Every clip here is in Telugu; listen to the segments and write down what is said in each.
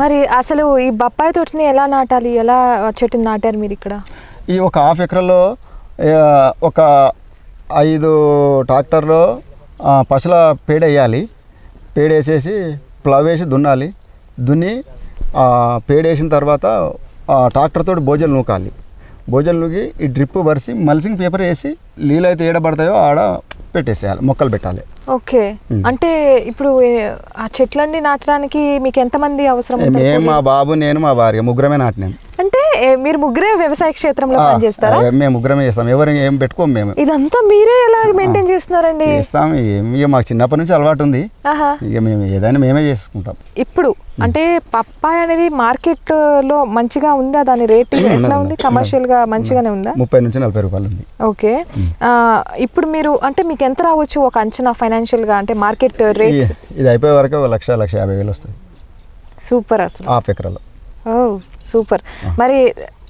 మరి అసలు ఈ బొప్పాయి తోటని ఎలా నాటాలి? ఎలా చెట్టుని నాటారు మీరు ఇక్కడ? ఈ ఒక హాఫ్ ఎకరలో ఒక ఐదు ట్రాక్టర్లో పసల పేడ వేయాలి. పేడ వేసేసి ప్లవ్ వేసి దున్నాలి. దున్ని పేడేసిన పేడ వేసిన తర్వాత ఆ, భోజనం నూకాలి. భోజనం నూకి ఈ డ్రిప్ వరిసి మల్సింగ్ పేపర్ వేసి నీళ్ళు అయితే ఏడబడతాయో ఆడ పెట్టేసేయాలి మొక్కలు పెట్టాలి. ఓకే. అంటే ఇప్పుడు ఆ చెట్లన్నీ నాటడానికి మీకు ఎంతమంది అవసరం? మేము మా బాబు నేను మా భార్య ముగ్గురమే నాటినాం. మీరు ముగ్గురే వ్యవసాయ క్షేత్రంలో పనిచేస్తారా? మేము ముగ్గురమే చేస్తాం. ఎవరు ఏం పెట్టుకోము మేము. ఇదంతా మీరే ఎలా మెయింటైన్ చేస్తున్నారండి? చేస్తాం. ఇక మాకు చిన్నప్పటి నుంచి అలవాటు ఉంది. ఇక మేము ఏదైనా మేమే చేసుకుంటాం. ఇప్పుడు అంటే పప్పాయ అనేది మార్కెట్లో మంచిగా ఉందా? దాని రేట్ ఎట్లా ఉంది కమర్షియల్గా మంచిగానే ఉందా? ముప్పై నుంచి నలభై రూపాయలు ఉంది. ఓకే. ఇప్పుడు మీరు అంటే మీకు ఎంత రావచ్చు ఒక అంచనా ఫైనాన్షియల్గా అంటే మార్కెట్ రేట్స్ ఈ- ఇది అయిపోయే వరకు లక్ష లక్ష యాభై వేలు వస్తుంది సూపర్ అసలు. హాఫ్ ఎకరాలో. ఓ. సూపర్. మరి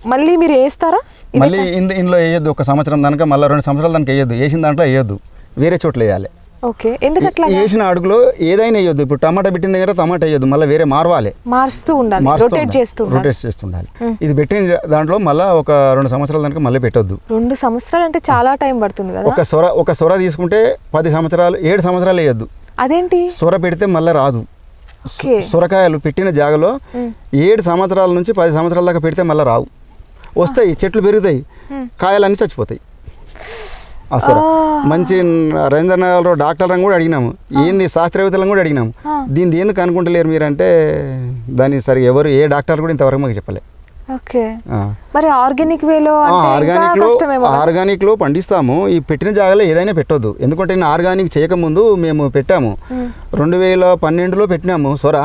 మళ్ళీ మీరు వేస్తారా? మళ్ళీ ఇందు ఇందులో వేయొద్దు ఒక సంవత్సరం దానిక మళ్ళీ రెండు సంవత్సరాలు దానికి వేయొద్దు. వేసిన దాంట్లో వేయొద్దు. వేరే చోట్ల వేయాలి. ఓకే. ఎందుకట్లా వేసిన అడుగులో ఏదైనా వేయొద్దు. ఇప్పుడు టమాటా పెట్టిన దగ్గర టమాటా వేయొద్దు. మళ్ళీ వేరే మారవాలి. మారుస్తూ ఉండాలి. రొటేట్ చేస్తూ రొటేట్ చేస్తుండాలి ఇది పెట్టిన దాంట్లో మళ్ళీ ఒక రెండు సంవత్సరాల దానికి మళ్ళీ పెట్టొద్దు. రెండు సంవత్సరాలు అంటే చాలా టైం పడుతుంది కదా? ఒక సొర ఒక సొర తీసుకుంటే పది సంవత్సరాలు ఏడు సంవత్సరాలు వేయొద్దు. అదేంటి? సొర పెడితే మళ్ళీ రాదు. సొరకాయలు పెట్టిన జాగలో ఏడు సంవత్సరాల నుంచి పది సంవత్సరాల దాకా పెడితే మళ్ళీ రావు. వస్తాయి చెట్లు పెరుగుతాయి కాయలన్నీ చచ్చిపోతాయి. సొర. మంచి రవీంద్రనగర్లో డాక్టర్లను కూడా అడిగినాము. ఏంది శాస్త్రవేత్తలను కూడా అడిగినాము. దీన్ని ఎందుకు అనుకుంటలేరు మీరంటే దాన్ని సరి ఎవరు ఏ డాక్టర్ కూడా ఇంతవరకు మాకు చెప్పలే. ఓకే. మరి ఆర్గానిక్ వేలో ఆర్గానిక్లో కష్టమేమో కదా? ఆర్గానిక్లో పండిస్తాము. ఈ పెట్టిన జాగాలో ఏదైనా పెట్టొద్దు. ఎందుకంటే నేను ఆర్గానిక్ చేయకముందు మేము పెట్టాము. రెండు వేల పన్నెండులో పెట్టినాము. సొర.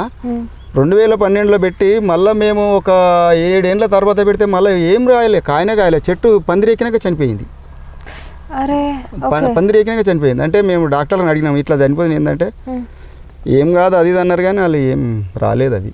రెండు వేల పన్నెండులో పెట్టి మళ్ళీ మేము ఒక ఏడేండ్ల తర్వాత పెడితే మళ్ళీ ఏం రాయలే? కాయనే కాయలే. చెట్టు పందిరెక్కినాక చనిపోయింది. పందిరెక్కినాక చనిపోయింది. అంటే మేము డాక్టర్లను అడిగినాము ఇట్లా చనిపోయింది ఏంటంటే. ఏం కాదు అది అన్నారు కానీ వాళ్ళు ఏం రాలేదు అది.